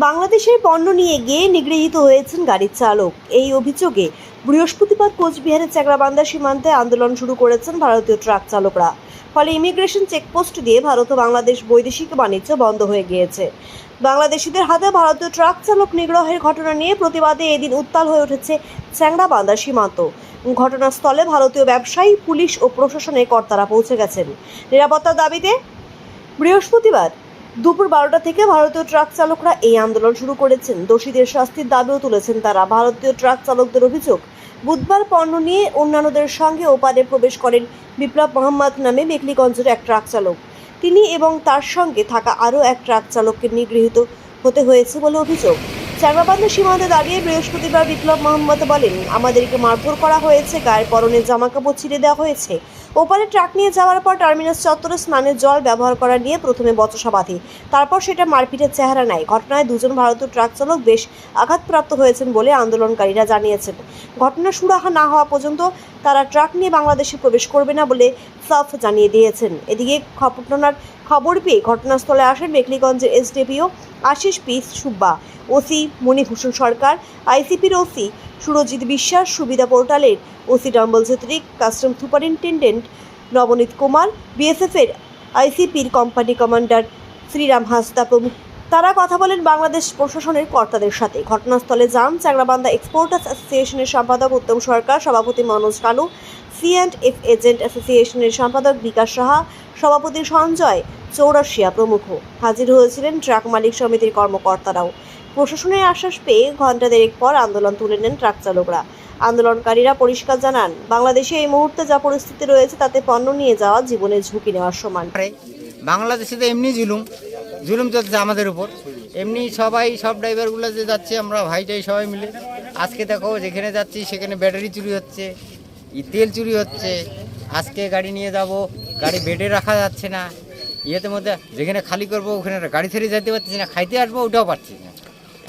বাংলাদেশের পণ্য নিয়ে গিয়ে নিগৃহীত হয়েছেন গাড়ির চালক। এই অভিযোগে বৃহস্পতিবার কোচবিহারের চাকরাবান্ধা সীমান্তে আন্দোলন শুরু করেছেন ভারতীয় ট্রাক চালকরা। ফলে ইমিগ্রেশন চেকপোস্ট দিয়ে ভারত ও বাংলাদেশ বৈদেশিক বাণিজ্য বন্ধ হয়ে গিয়েছে। বাংলাদেশিদের হাতে ভারতীয় ট্রাক চালক নিগ্রহের ঘটনা নিয়ে প্রতিবাদে এদিন উত্তাল হয়ে উঠেছে চ্যাংড়াবান্ধা সীমান্ত। ঘটনাস্থলে ভারতীয় ব্যবসায়ী, পুলিশ ও প্রশাসনের কর্তারা পৌঁছে গেছেন। নিরাপত্তার দাবিতে বৃহস্পতিবার দুপুর বারোটা থেকে ভারতীয় ট্রাক চালকরা এই আন্দোলন শুরু করেছেন। দোষীদের শাস্তির দাবিও তুলেছেন তারা। ভারতীয় ট্রাক চালকদের অভিযোগ, বুধবার পণ্য নিয়ে অন্যান্যদের সঙ্গে ওপারে প্রবেশ করেন বিপ্লব মোহাম্মদ নামে মেকলিগঞ্জের এক ট্রাক চালক। তিনি এবং তার সঙ্গে থাকা আরও এক ট্রাক চালককে নিগৃহীত হতে হয়েছে বলে অভিযোগ। চাকরাবান্ধা সীমান্তে দাঁড়িয়ে বৃহস্পতিবার বিপ্লব মোহাম্মদ বলেন, আমাদেরকে মারধর করা হয়েছে, গায়ের পরনে জামাকাপড় ছিঁড়ে দেওয়া হয়েছে। ওপারে ট্রাক নিয়ে যাওয়ার পর টার্মিনাস চত্বরে স্নানের জল ব্যবহার করা নিয়ে প্রথমে বচসা বাঁধে। তারপর সেটা মারপিটের চেহারা নেয়। ঘটনায় দুজন ভারতীয় ট্রাক চালক বেশ আঘাতপ্রাপ্ত হয়েছেন বলে আন্দোলনকারীরা জানিয়েছেন। ঘটনা সুরাহা না হওয়া পর্যন্ত তারা ট্রাক নিয়ে বাংলাদেশে প্রবেশ করবে না বলে সাফ জানিয়ে দিয়েছেন। এদিকে ঘটনার খবর পেয়ে ঘটনাস্থলে আসেন মেখলিগঞ্জের এসডিপিও আশিস পিস সুব্বা, ওসি মণিভূষণ সরকার, আইসিপির ওসি সুরজিৎ বিশ্বাস, সুবিধা পোর্টালের OC dumbbell Chhetri custom superintendent Nabanit Kumar, বিএসএফের আইসিপির কোম্পানি কমান্ডার শ্রীরাম হাসদা প্রমুখ তারা কথা বলেন বাংলাদেশ প্রশাসনের কর্তাদের সাথে। ঘটনাস্থলে যান চাংরাবান্ধা এক্সপোর্টার্স অ্যাসোসিয়েশনের সম্পাদক উত্তম সরকার, সভাপতি Manoj Kanu, C and F agent অ্যাসোসিয়েশনের সম্পাদক বিকাশ সাহা, সভাপতি সঞ্জয় চৌরাশিয়া প্রমুখ। হাজির হয়েছিলেন ট্রাক মালিক সমিতির কর্মকর্তারাও। প্রশাসনের আশ্বাস পেয়ে ঘণ্টা দেড়েক পর আন্দোলন তুলে নেন ট্রাক চালকরা। আন্দোলনকারীরা পরিষ্কার জানান, বাংলাদেশে এই মুহূর্তে যা পরিস্থিতি রয়েছে তাতে পণ্য নিয়ে যাওয়া জীবনের ঝুঁকি নেওয়ার সমান। বাংলাদেশে তো এমনি জুলুম জুলুম চলছে আমাদের উপর। এমনি সবাই, সব ড্রাইভারগুলো যে যাচ্ছে, আমরা ভাইটাই সবাই মিলে। আজকে দেখো, যেখানে যাচ্ছি, সেখানে ব্যাটারি চুরি হচ্ছে তেল চুরি হচ্ছে। আজকে গাড়ি নিয়ে যাব, গাড়ি বেডে রাখা যাচ্ছে না। ইয়েতে মধ্যে যেখানে খালি করব, ওখানে গাড়ি ছেড়ে যেতে পারছি না, খাইতে আসব, ওটাও পারছি না।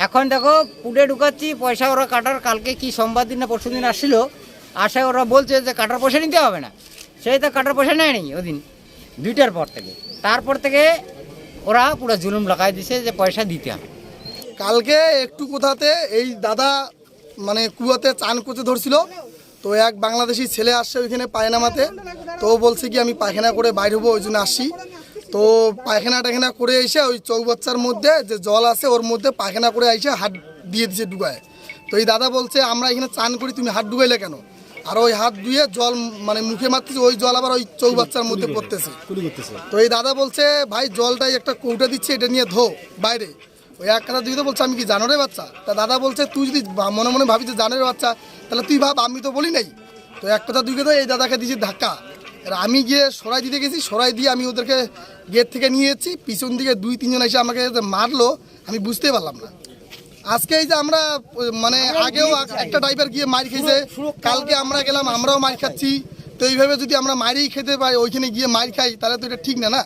এখন দেখো, পুডে ঢুকাচ্ছি, পয়সা ওরা কাটার, কালকে কি সোমবার দিন না পরশু দিন আসছিল আসায় ওরা বলছে যে কাটার পয়সা নিতে হবে না। সেই তো কাটার পয়সা নেয়নি ওদিন, দুইটার পর থেকে। তারপর থেকে ওরা পুরো জুলুম লাগাই দিছে যে পয়সা দিতে কালকে একটু কোথাতে এই দাদা মানে কুয়াতে চান করতে ধরছিল, তো এক বাংলাদেশি ছেলে আসছে ওইখানে পায়নামাতে তো বলছে কি আমি পায়খানা করে বাইরে হব, ওই জন্য আসি তো পায়খানা টায়খানা করে এসে ওই চৌবাচ্চার মধ্যে যে জল আছে ওর মধ্যে পায়খানা করে এসে হাত দিয়ে দিছে ডুবায়। তো এই দাদা বলছে, আমরা এখানে চান করি, তুমি হাত ডুবাইলে কেন? আর ওই হাত ধুয়ে জল মানে মুখে মারতেছে ওই জল আবার ওই চৌবাচ্চার মধ্যে পড়তেছে। তো এই দাদা বলছে ভাই জলটাই একটা কৌটা দিচ্ছে এটা নিয়ে ধো বাইরে। ওই এক কথা দুই তো বলছে আমি কি জানো রে বাচ্চা? তা দাদা বলছে তুই যদি মনে মনে ভাবি যে জানো রে বাচ্চা তাহলে তুই ভাব আমি তো বলি নাই। তো এক কথা দুই কথা এই দাদাকে দিয়েছি ধাক্কা। এবার আমি গিয়ে সরাই দিতে গেছি সরাই দিয়ে আমি ওদেরকে গেট থেকে নিয়ে এসেছি। পিছন দিকে দুই তিনজন এসে আমাকে মারলো আমি বুঝতে পারলাম না। আজকে এই যে আমরা মানে আগেও একটা ড্রাইভার গিয়ে মার খেয়েছে। কালকে আমরা গেলাম আমরাও মার খাচ্ছি। তো এইভাবে যদি আমরা মারই খেতে পাই ওইখানে গিয়ে মার খাই তাহলে তো এটা ঠিক না না?